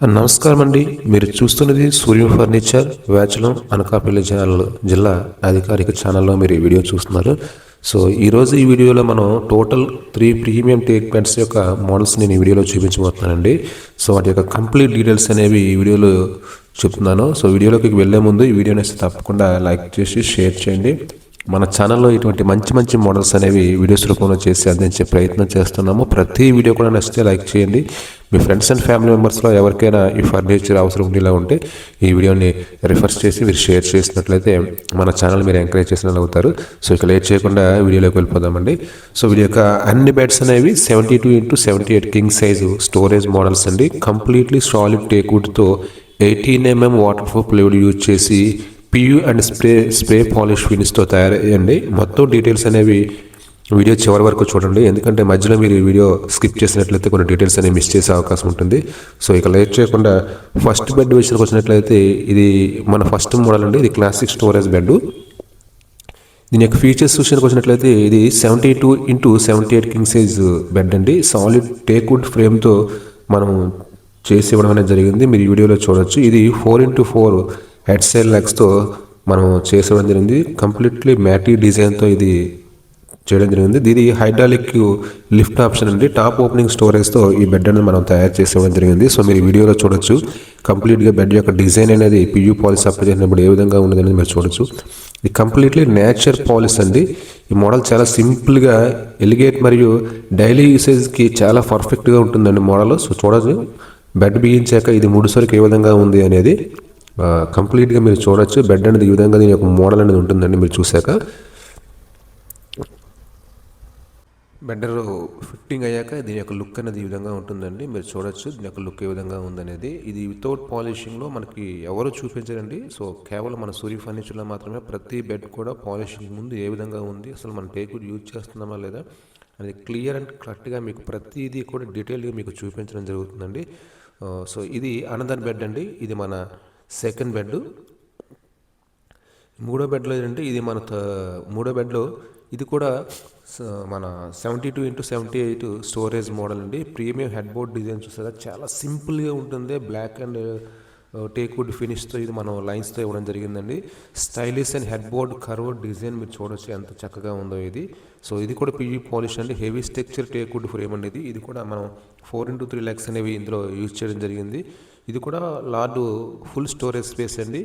నమస్కారం అండి మీరు చూస్తున్నది సూర్యం ఫర్నిచర్ వేచలం అనకాపల్లి ఛానల్ జిల్లా అధికారిక ఛానల్లో మీరు ఈ వీడియో చూస్తున్నారు. సో ఈరోజు ఈ వీడియోలో మనం టోటల్ త్రీ ప్రీమియం టేక్ యొక్క మోడల్స్ నేను ఈ వీడియోలో చూపించబోతున్నానండి. సో వాటి యొక్క కంప్లీట్ డీటెయిల్స్ అనేవి ఈ వీడియోలో చెప్తున్నాను. సో వీడియోలోకి వెళ్ళే ముందు ఈ వీడియోని తప్పకుండా లైక్ చేసి షేర్ చేయండి. మన ఛానల్లో ఇటువంటి మంచి మంచి మోడల్స్ అనేవి వీడియోస్ రూపంలో చేసి అందించే ప్రయత్నం చేస్తున్నాము. ప్రతి వీడియో కూడా నచ్చితే లైక్ చేయండి. మీ ఫ్రెండ్స్ అండ్ ఫ్యామిలీ మెంబర్స్లో ఎవరికైనా ఈ ఫర్నిచర్ అవసరం ఉండేలా ఉంటే ఈ వీడియోని రిఫర్స్ చేసి మీరు షేర్ చేసినట్లయితే మన ఛానల్ మీరు ఎంకరేజ్ చేసిన అవుతారు. సో ఇక లేట్ చేయకుండా వీడియోలోకి వెళ్ళిపోదామండి. సో వీడి యొక్క అన్ని బెడ్స్ అనేవి seventy two into seventy eight king size storage models అండి కంప్లీట్లీ సాలిడ్ టేక్వుడ్తో eighteen MM water proof plywood use చేసి PU and spray spray polish ఫినిష్తో తయారయ్యండి. మొత్తం డీటెయిల్స్ అనేవి వీడియో చివరి వరకు చూడండి. ఎందుకంటే మధ్యలో మీరు ఈ వీడియో స్కిప్ చేసినట్లయితే కొన్ని డీటెయిల్స్ అనేవి మిస్ చేసే అవకాశం ఉంటుంది. సో ఇక లేట్ చేయకుండా ఫస్ట్ బెడ్ విషయానికి వచ్చినట్లయితే ఇది మన ఫస్ట్ మోడల్ అండి. ఇది క్లాసిక్ స్టోరేజ్ బెడ్ దీని యొక్క ఫీచర్స్ విషయానికి వచ్చినట్లయితే ఇది seventy two into seventy eight king size bed అండి సాలిడ్ టేక్వుడ్ ఫ్రేమ్తో మనం చేసి ఇవ్వడం అనేది జరిగింది. మీరు ఈ వీడియోలో చూడొచ్చు. ఇది four into four head side లెగ్స్తో మనం చేసి జరిగింది. కంప్లీట్లీ మ్యాటీ డిజైన్తో ఇది చేయడం జరిగింది. ఇది హైడ్రాలిక్ లిఫ్ట్ ఆప్షన్ అండి. టాప్ ఓపెనింగ్ స్టోరేజ్తో ఈ బెడ్ అనేది మనం తయారు చేసేవడం జరిగింది. సో మీరు వీడియోలో చూడొచ్చు. కంప్లీట్గా బెడ్ యొక్క డిజైన్ అనేది పియూ పాలిస్ అప్లై చేసినప్పుడు ఏ విధంగా ఉన్నది అనేది మీరు చూడొచ్చు. ఇది కంప్లీట్లీ నేచర్ పాలిస్ అండి. ఈ మోడల్ చాలా సింపుల్గా ఎలిగేట్ మరియు డైలీ యూసేజ్కి చాలా పర్ఫెక్ట్గా ఉంటుందండి మోడల్ సో చూడొచ్చు. బెడ్ బిగించాక ఇది ముడిసరికి ఏ విధంగా ఉంది అనేది కంప్లీట్గా మీరు చూడొచ్చు. బెడ్ అనేది ఈ విధంగా దీని యొక్క మోడల్ అనేది ఉంటుందండి మీరు చూశాక. బెడ్డర్ ఫిట్టింగ్ అయ్యాక దీని యొక్క లుక్ అనేది ఈ విధంగా ఉంటుందండి. మీరు చూడొచ్చు దీని యొక్క లుక్ ఏ విధంగా ఉందనేది. ఇది వితౌట్ పాలిషింగ్లో మనకి ఎవరు చూపించారండి. సో కేవలం మన సూర్య ఫర్నిచర్లో మాత్రమే ప్రతి బెడ్ కూడా పాలిషింగ్ ముందు ఏ విధంగా ఉంది అసలు మనం టేకుడ్ యూజ్ చేస్తున్నామా లేదా అనేది క్లియర్ అండ్ కరెక్ట్గా మీకు ప్రతిదీ కూడా డీటెయిల్గా మీకు చూపించడం జరుగుతుందండి. సో ఇది అనదర్ బెడ్ అండి. ఇది మన సెకండ్ బెడ్ మూడో బెడ్లో ఏంటంటే ఇది మన మూడో బెడ్లో ఇది కూడా మన seventy two into seventy eight storage model అండి. ప్రీమియం హెడ్ బోర్డ్ డిజైన్ చూసారా చాలా సింపుల్గా ఉంటుంది. బ్లాక్ అండ్ టేక్వుడ్ ఫినిష్తో ఇది మనం లైన్స్తో ఇవ్వడం జరిగిందండి. Stylish and head board curve design మీరు చూడొచ్చు ఎంత చక్కగా ఉందో ఇది. సో ఇది కూడా పీజీ పాలిష్ అండి. హెవీ స్ట్రక్చర్ టేక్వుడ్ ఫ్రేమ్ అండి ఇది ఇది కూడా మనం ఫోర్ ఇంటూ త్రీ ల్యాక్స్ అనేవి ఇందులో యూజ్ చేయడం జరిగింది. ఇది కూడా లార్డ్ ఫుల్ స్టోరేజ్ స్పేస్ అండి.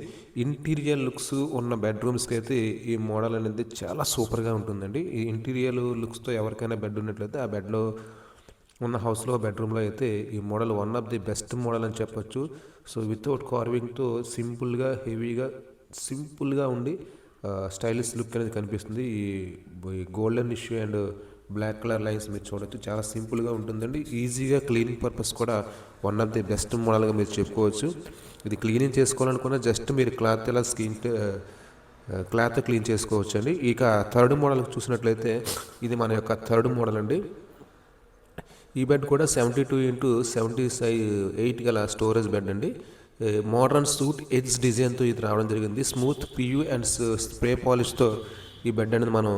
ఇంటీరియర్ లుక్స్ ఉన్న బెడ్రూమ్స్కి అయితే ఈ మోడల్ అనేది చాలా సూపర్గా ఉంటుందండి. ఈ ఇంటీరియర్ లుక్స్తో ఎవరికైనా బెడ్ ఉన్నట్లయితే ఆ బెడ్లో ఉన్న హౌస్లో బెడ్రూమ్లో అయితే ఈ model one of the best model అని చెప్పొచ్చు. సో వితౌట్ కార్వింగ్తో సింపుల్గా హెవీగా సింపుల్గా ఉండి స్టైలిష్ లుక్ అనేది కనిపిస్తుంది. ఈ golden issue and black colour lines మీరు చూడొచ్చు. చాలా సింపుల్గా ఉంటుందండి. ఈజీగా క్లీనింగ్ పర్పస్ కూడా వన్ ఆఫ్ ది బెస్ట్ మోడల్గా మీరు చెప్పుకోవచ్చు. ఇది క్లీనింగ్ చేసుకోవాలనుకున్న జస్ట్ మీరు క్లాత్ ఎలా స్కిన్ క్లాత్ క్లీన్ చేసుకోవచ్చు అండి ఇక థర్డ్ మోడల్ చూసినట్లయితే ఇది మన యొక్క థర్డ్ మోడల్ అండి. ఈ బెడ్ కూడా సెవెంటీ టూ ఇంటూ సెవెంటీ సై ఎయిట్ గల స్టోరేజ్ బెడ్ అండి. మోడర్న్ సూట్ ఎడ్జ్ డిజైన్తో ఇది రావడం జరిగింది. స్మూత్ పియూ అండ్ స్ప్రే పాలిష్తో ఈ బెడ్ అనేది మనం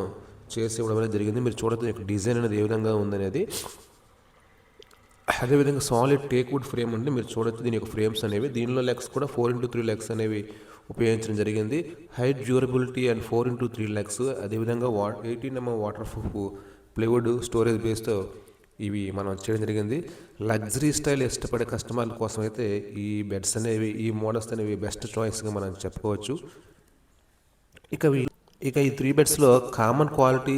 చేసి ఇవ్వడం అనేది జరిగింది. మీరు చూడవచ్చు డిజైన్ అనేది ఏ విధంగా ఉందనేది. అదేవిధంగా సాలిడ్ టేక్వుడ్ ఫ్రేమ్ అండి. మీరు చూడొచ్చు దీని యొక్క ఫ్రేమ్స్ అనేవి. దీనిలో లెగ్స్ కూడా ఫోర్ ఇంటూ త్రీ లెగ్స్ అనేవి ఉపయోగించడం జరిగింది. Height durability and four into three legs. అదేవిధంగా వా eighteen MM water proof plywood storage బేస్తో ఇవి మనం చేయడం జరిగింది. లగ్జరీ స్టైల్ ఇష్టపడే కస్టమర్ల కోసం అయితే ఈ బెడ్స్ అనేవి ఈ మోడల్స్ అనేవి బెస్ట్ చాయిస్గా మనం చెప్పుకోవచ్చు. ఇక ఇక ఈ త్రీ బెడ్స్లో కామన్ క్వాలిటీ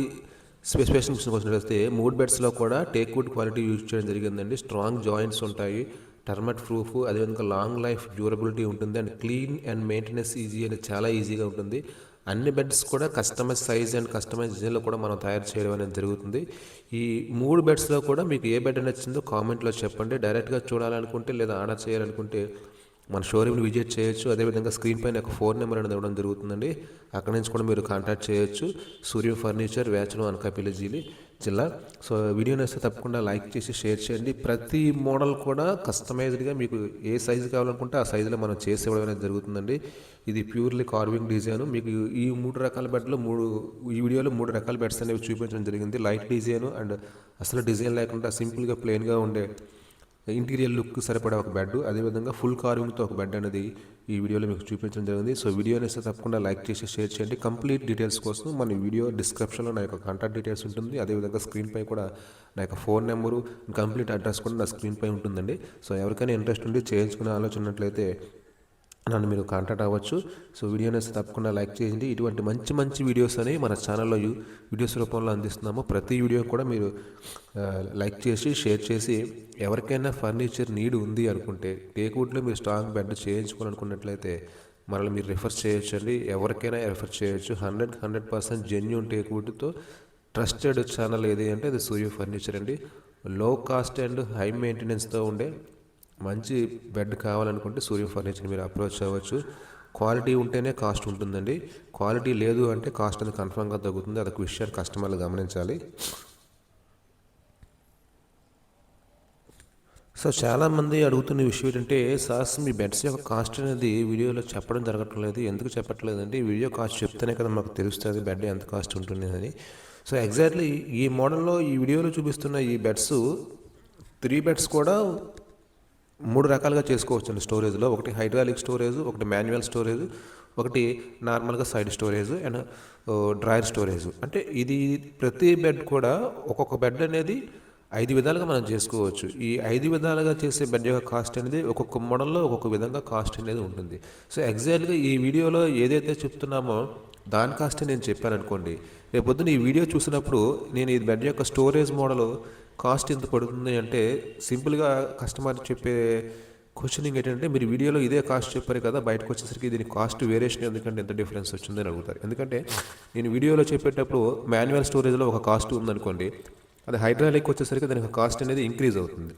స్పెసిఫికేషన్ వచ్చినట్లయితే మూడు బెడ్స్లో కూడా టేక్ వుడ్ క్వాలిటీ యూజ్ చేయడం జరిగిందండి. స్ట్రాంగ్ జాయింట్స్ ఉంటాయి. టర్మట్ ప్రూఫ్ అదేవిధంగా లాంగ్ లైఫ్ డ్యూరబిలిటీ ఉంటుంది. And clean and maintenance easy అనేది చాలా ఈజీగా ఉంటుంది. అన్ని బెడ్స్ కూడా కస్టమైజ్ సైజ్ అండ్ కస్టమైజ్ డిజైన్లో కూడా మనం తయారు చేయడం అనేది జరుగుతుంది. ఈ మూడు బెడ్స్లో కూడా మీకు ఏ బెడ్ నచ్చిందో కామెంట్లో చెప్పండి. డైరెక్ట్గా చూడాలనుకుంటే లేదా ఆర్డర్ చేయాలనుకుంటే మన షోరూమ్ని విజిట్ చేయొచ్చు. అదేవిధంగా స్క్రీన్ పైన ఒక ఫోన్ నెంబర్ అనేది ఇవ్వడం జరుగుతుందండి. అక్కడి నుంచి కూడా మీరు కాంటాక్ట్ చేయొచ్చు. సూర్య ఫర్నిచర్ వేచడం అనకాపల్లి జీలి. జిల్లా సో వీడియో నచ్చితే తప్పకుండా లైక్ చేసి షేర్ చేయండి. ప్రతి మోడల్ కూడా కస్టమైజ్డ్గా మీకు ఏ సైజు కావాలనుకుంటే ఆ సైజులో మనం చేసి ఇవ్వడం అనేది జరుగుతుందండి. ఇది ప్యూర్లీ కార్వింగ్ డిజైన్. మీకు ఈ మూడు రకాల బెడ్లు మూడు ఈ వీడియోలో మూడు రకాల బెడ్స్ అనేవి చూపించడం జరిగింది. లైట్ డిజైన్ అండ్ అసలు డిజైన్ లేకుండా సింపుల్గా ప్లెయిన్గా ఉండే ఇంటీరియర్ లుక్ సరిపడే ఒక బెడ్ అదేవిధంగా ఫుల్ కార్వింగ్తో ఒక బెడ్ అనేది ఈ వీడియోలో మీకు చూపించడం జరిగింది. సో వీడియో ఇస్తే తప్పకుండా లైక్ చేసి షేర్ చేయండి. కంప్లీట్ డీటెయిల్స్ కోసం మన వీడియో డిస్క్రిప్షన్లో నా యొక్క కాంటాక్ట్ డీటెయిల్స్ ఉంటుంది. అదేవిధంగా స్క్రీన్పై కూడా నా యొక్క ఫోన్ నెంబరు కంప్లీట్ అడ్రస్ కూడా నా స్క్రీన్పై ఉంటుందండి. సో ఎవరికైనా ఇంట్రెస్ట్ ఉండి చేయించుకునే ఆలోచన ఉన్నట్లయితే నన్ను మీరు కాంటాక్ట్ అవ్వచ్చు. సో వీడియోని తప్పకుండా లైక్ చేయండి. ఇటువంటి మంచి మంచి వీడియోస్ అనేవి మన ఛానల్లో వీడియోస్ రూపంలో అందిస్తున్నాము. ప్రతి వీడియో కూడా మీరు లైక్ చేసి షేర్ చేసి ఎవరికైనా ఫర్నిచర్ నీడ్ ఉంది అనుకుంటే టేక్వుడ్లో మీరు స్ట్రాంగ్ బెడ్ చేయించుకోవాలనుకున్నట్లయితే మనల్ని మీరు రిఫర్ చేయొచ్చండి. ఎవరికైనా రిఫర్ చేయొచ్చు. హండ్రెడ్ హండ్రెడ్ పర్సెంట్ జెన్యున్ టేక్వుడ్తో ట్రస్టెడ్ ఛానల్ ఏది అంటే అది సూర్య ఫర్నిచర్ అండి. లో కాస్ట్ అండ్ హై మెయింటెనెన్స్తో ఉండే మంచి బెడ్ కావాలనుకుంటే సూర్య ఫర్నిచర్ మీరు అప్రోచ్ అవ్వచ్చు. క్వాలిటీ ఉంటేనే కాస్ట్ ఉంటుందండి. క్వాలిటీ లేదు అంటే కాస్ట్ అనేది కన్ఫామ్గా తగ్గుతుంది. అదొక విషయాన్ని కస్టమర్లు గమనించాలి. సో చాలామంది అడుగుతున్న విషయం ఏంటంటే సార్ మీ బెడ్స్ యొక్క కాస్ట్ అనేది వీడియోలో చెప్పడం జరగట్లేదు ఎందుకు చెప్పట్లేదండి? వీడియో కాస్ట్ చెప్తేనే కదా మాకు తెలుస్తుంది బెడ్ ఎంత కాస్ట్ ఉంటుంది అని. సో ఎగ్జాక్ట్లీ ఈ మోడల్లో ఈ వీడియోలో చూపిస్తున్న ఈ బెడ్స్ త్రీ బెడ్స్ కూడా మూడు రకాలుగా చేసుకోవచ్చు అండి స్టోరేజ్లో. ఒకటి హైడ్రాలిక్ స్టోరేజ్ ఒకటి మాన్యువల్ స్టోరేజ్ ఒకటి నార్మల్గా side storage and drawer storage. అంటే ఇది ప్రతి బెడ్ కూడా ఒక్కొక్క బెడ్ అనేది ఐదు విధాలుగా మనం చేసుకోవచ్చు. ఈ ఐదు విధాలుగా చేసే బెడ్ యొక్క కాస్ట్ అనేది ఒక్కొక్క మోడల్లో ఒక్కొక్క విధంగా కాస్ట్ అనేది ఉంటుంది. సో ఎగ్జాక్ట్గా ఈ వీడియోలో ఏదైతే చెప్తున్నామో దాని కాస్ట్ నేను చెప్పాను అనుకోండి ఈ వీడియో చూసినప్పుడు నేను ఈ బెడ్ యొక్క స్టోరేజ్ మోడల్ కాస్ట్ ఎంత పడుతుంది అంటే సింపుల్గా కస్టమర్ చెప్పే క్వశ్చనింగ్ ఏంటంటే మీరు వీడియోలో ఇదే కాస్ట్ చెప్పారు కదా బయటకు వచ్చేసరికి దీని కాస్ట్ వేరియేషన్ ఎందుకంటే ఎంత డిఫరెన్స్ వచ్చిందని అడుగుతారు. ఎందుకంటే నేను వీడియోలో చెప్పేటప్పుడు మాన్యువల్ స్టోరేజ్లో ఒక కాస్ట్ ఉందనుకోండి. అది హైడ్రాలిక్ వచ్చేసరికి దానికి కాస్ట్ అనేది ఇంక్రీజ్ అవుతుంది.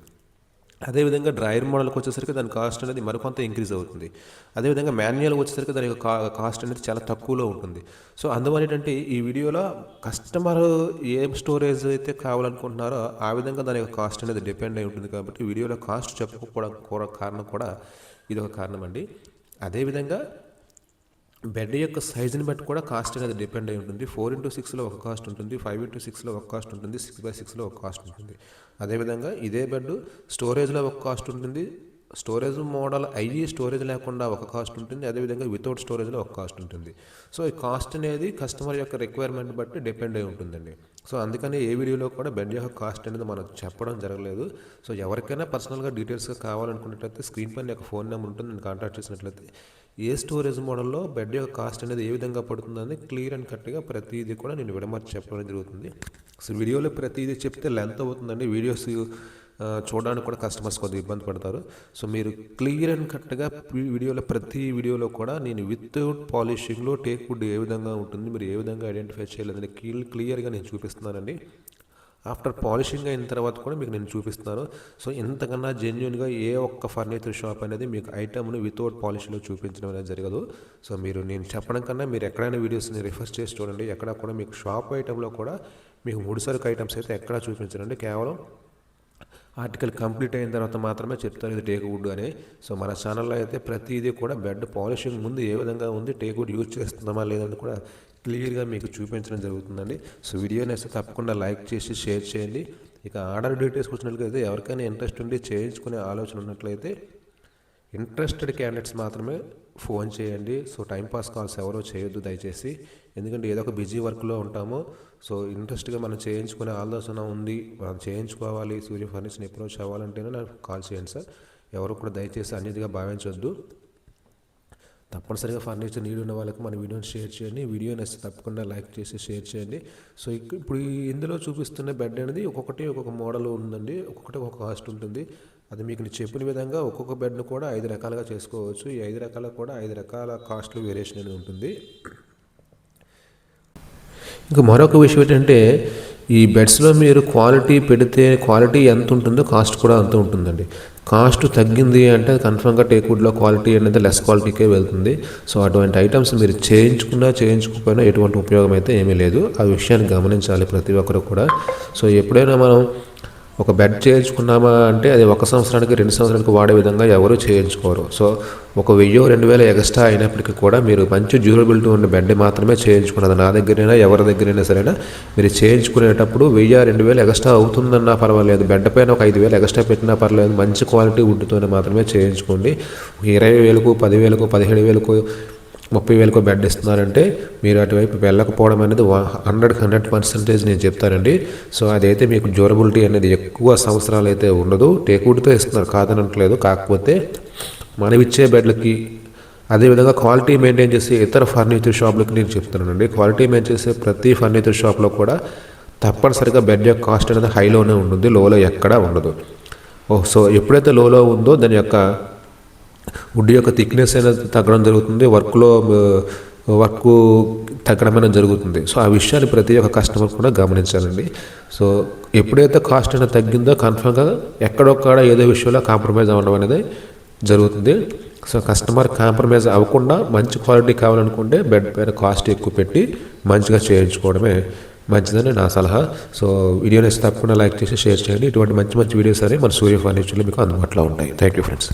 అదేవిధంగా డ్రైయర్ మోడల్కి వచ్చేసరికి దాని కాస్ట్ అనేది మరికొంత ఇంక్రీజ్ అవుతుంది. అదేవిధంగా మాన్యువల్కి వచ్చేసరికి దాని యొక్క కా- కాస్ట్ అనేది చాలా తక్కువలో ఉంటుంది. సో అందువల్ల ఏంటంటే ఈ వీడియోలో కస్టమర్ ఏ స్టోరేజ్ అయితే కావాలనుకుంటున్నారో ఆ విధంగా దాని యొక్క కాస్ట్ అనేది డిపెండ్ అయి ఉంటుంది కాబట్టి వీడియోలో కాస్ట్ చెప్పకపోవడం కూడా కారణం కూడా ఇది ఒక కారణం అండి. అదేవిధంగా బెడ్ యొక్క సైజుని బట్టి కూడా కాస్ట్ అనేది డిపెండ్ అయి ఉంటుంది. ఫోర్ ఇంటూ సిక్స్లో ఒక కాస్ట్ ఉంటుంది ఫైవ్ ఇంటూ సిక్స్లో ఒక కాస్ట్ ఉంటుంది సిక్స్ బై సిక్స్లో ఒక కాస్ట్ ఉంటుంది. అదేవిధంగా ఇదే బెడ్ స్టోరేజ్లో ఒక కాస్ట్ ఉంటుంది. స్టోరేజ్ మోడల్ అయ్యి స్టోరేజ్ లేకుండా ఒక కాస్ట్ ఉంటుంది. అదేవిధంగా వితౌట్ స్టోరేజ్లో ఒక కాస్ట్ ఉంటుంది. సో ఈ కాస్ట్ అనేది కస్టమర్ యొక్క రిక్వైర్మెంట్ బట్టి డిపెండ్ అయి ఉంటుందండి. సో అందుకని ఏ వీడియోలో కూడా బెడ్ యొక్క కాస్ట్ అనేది మనకు చెప్పడం జరగలేదు. సో ఎవరికైనా పర్సనల్గా డీటెయిల్స్గా కావాలనుకున్నట్లయితే స్క్రీన్ పైన యొక్క ఫోన్ నెంబర్ ఉంటుంది. నేను కాంటాక్ట్ చేసినట్లయితే ఏ స్టోరేజ్ మోడల్లో బెడ్ యొక్క కాస్ట్ అనేది ఏ విధంగా పడుతుందని క్లియర్ అండ్ కట్గా ప్రతిదీ కూడా నేను విడమర్చి చెప్పడం జరుగుతుంది. సో వీడియోలో ప్రతిదీ చెప్తే లెంత్ అవుతుందండి. వీడియోస్ చూడడానికి కూడా కస్టమర్స్ కొద్దిగా ఇబ్బంది పడతారు. సో మీరు క్లియర్ అండ్ కట్గా వీడియోలో ప్రతి వీడియోలో కూడా నేను వితౌట్ పాలిషింగ్లో టేక్ వుడ్ ఏ విధంగా ఉంటుంది మీరు ఏ విధంగా ఐడెంటిఫై చేయలేదని క్లియర్గా నేను చూపిస్తున్నానండి. ఆఫ్టర్ పాలిషింగ్ అయిన తర్వాత కూడా మీకు నేను చూపిస్తున్నాను. సో ఇంతకన్నా జెన్యున్గా ఏ ఒక్క ఫర్నిచర్ షాప్ అనేది మీకు ఐటమ్ను వితౌట్ పాలిషింగ్లో చూపించడం అనేది జరగదు. సో మీరు నేను చెప్పడం కన్నా మీరు ఎక్కడైనా వీడియోస్ని రిఫర్ చేసి చూడండి. ఎక్కడ కూడా మీకు షాప్ ఐటెంలో కూడా మీకు ముడిసరుకు ఐటమ్స్ అయితే ఎక్కడా చూపించరండి. కేవలం ఆర్టికల్ కంప్లీట్ అయిన తర్వాత మాత్రమే చెప్తారు ఇది టేక్ వుడ్ అని. సో మన ఛానల్లో అయితే ప్రతిదీ కూడా బెడ్ పాలిషింగ్ ముందు ఏ విధంగా ఉంది టేక్ వుడ్ యూజ్ చేస్తున్నామా లేదని కూడా క్లియర్గా మీకు చూపించడం జరుగుతుందండి. సో వీడియోని అయితే తప్పకుండా లైక్ చేసి షేర్ చేయండి. ఇక ఆర్డర్ డీటెయిల్స్ వచ్చినట్లయితే ఎవరికైనా ఇంట్రెస్ట్ ఉండి చేయించుకునే ఆలోచన ఉన్నట్లయితే ఇంట్రెస్టెడ్ క్యాండిడేట్స్ మాత్రమే ఫోన్ చేయండి. సో టైంపాస్ కాల్స్ ఎవరో చేయొద్దు దయచేసి. ఎందుకంటే ఏదో ఒక బిజీ వర్క్లో ఉంటాము. సో ఇంట్రెస్ట్గా మనం చేయించుకునే ఆలోచన ఉంది. మనం చేయించుకోవాలి. సూర్య ఫర్నిచర్ని ఎప్పుడో అవ్వాలంటేనే నాకు కాల్ చేయండి సార్. ఎవరు కూడా దయచేసి అన్నిటిగా భావించవద్దు తప్పనిసరిగా ఫర్నిచర్ నీడ్ ఉన్న వాళ్ళకి మన వీడియోని షేర్ చేయండి. వీడియో నచ్చితే తప్పకుండా లైక్ చేసి షేర్ చేయండి. సో ఇప్పుడు ఇందులో చూపిస్తున్న బెడ్ అనేది ఒక్కొక్కటి ఒక్కొక్క మోడల్ ఉందండి. ఒక్కొక్కటి ఒక్కొక్క కాస్ట్ ఉంటుంది. అది మీకు చెప్పిన విధంగా ఒక్కొక్క బెడ్ను కూడా ఐదు రకాలుగా చేసుకోవచ్చు. ఈ ఐదు రకాల కూడా ఐదు రకాల కాస్ట్లు వేరియేషన్ అనేది ఉంటుంది. ఇంకా మరొక విషయం ఏంటంటే ఈ బెడ్స్లో మీరు క్వాలిటీ పెడితే క్వాలిటీ ఎంత ఉంటుందో కాస్ట్ కూడా అంత ఉంటుందండి. కాస్ట్ తగ్గింది అంటే కన్ఫర్మ్గా టేక్వుడ్లో క్వాలిటీ అనేది లెస్ క్వాలిటీకే వెళ్తుంది. సో అటువంటి ఐటమ్స్ మీరు చేయించుకున్నా చేయించుకోకపోయినా ఎటువంటి ఉపయోగం అయితే ఏమీ లేదు. ఆ విషయాన్ని గమనించాలి ప్రతి ఒక్కరు కూడా. సో ఎప్పుడైనా మనం ఒక బెడ్ చేయించుకున్నామా అంటే అది ఒక సంవత్సరానికి రెండు సంవత్సరానికి వాడే విధంగా ఎవరు చేయించుకోరు. సో ఒక వెయ్యో రెండు వేల ఎక్స్ట్రా అయినప్పటికీ కూడా మీరు మంచి డ్యూరబిలిటీ ఉన్న బెడ్ మాత్రమే చేయించుకున్నది. నా దగ్గరైనా ఎవరి దగ్గరైనా సరేనా మీరు చేయించుకునేటప్పుడు వెయ్యి రెండు వేలు ఎక్స్ట్రా అవుతుందన్నా పర్వాలేదు. బెడ్ పైన ఒక ఐదు వేలు ఎక్స్ట్రా పెట్టినా పర్వాలేదు. మంచి క్వాలిటీ వుడ్తోనే మాత్రమే చేయించుకోండి. ఇరవై వేలకు పదివేలకు పదిహేడు వేలకు ముప్పై వేలకు బెడ్ ఇస్తున్నారంటే మీరు అటువైపు వెళ్ళకపోవడం అనేది హండ్రెడ్ హండ్రెడ్ పర్సెంటేజ్ నేను చెప్తానండి. సో అదైతే మీకు డ్యూరబిలిటీ అనేది ఎక్కువ సంవత్సరాలు అయితే ఉండదు. టేకుడ్తో ఇస్తున్నారు. కాదనట్లేదు. కాకపోతే మనం ఇచ్చే బెడ్లకి అదేవిధంగా క్వాలిటీ మెయింటైన్ చేసే ఇతర ఫర్నిచర్ షాపులకి నేను చెప్తున్నానండి. క్వాలిటీ మెయింటైన్ చేసే ప్రతి ఫర్నిచర్ షాప్లో కూడా తప్పనిసరిగా బెడ్ యొక్క కాస్ట్ అనేది హైలోనే ఉంటుంది. లోలో ఎక్కడా ఉండదు. ఓ సో ఎప్పుడైతే లోలో ఉందో దాని యొక్క వుడ్ యొక్క థిక్నెస్ అయినా తగ్గడం జరుగుతుంది వర్క్లో వర్క్ తగ్గడం అనేది జరుగుతుంది. సో ఆ విషయాన్ని ప్రతి ఒక్క కస్టమర్ కూడా గమనించాలండి. సో ఎప్పుడైతే కాస్ట్ అయినా తగ్గిందో కన్ఫర్మ్గా ఎక్కడొక్కడ ఏదో విషయంలో కాంప్రమైజ్ అవ్వడం అనేది జరుగుతుంది. సో కస్టమర్ కాంప్రమైజ్ అవ్వకుండా మంచి క్వాలిటీ కావాలనుకుంటే బెడ్ పైన కాస్ట్ ఎక్కువ పెట్టి మంచిగా చేయించుకోవడమే మంచిదని నా సలహా. సో వీడియోని తప్పకుండా లైక్ చేసి షేర్ చేయండి. ఇటువంటి మంచి మంచి వీడియోస్ అనేవి మన సూర్య ఫర్నిచర్లో మీకు అందుబాటులో ఉంటాయి. Thank you friends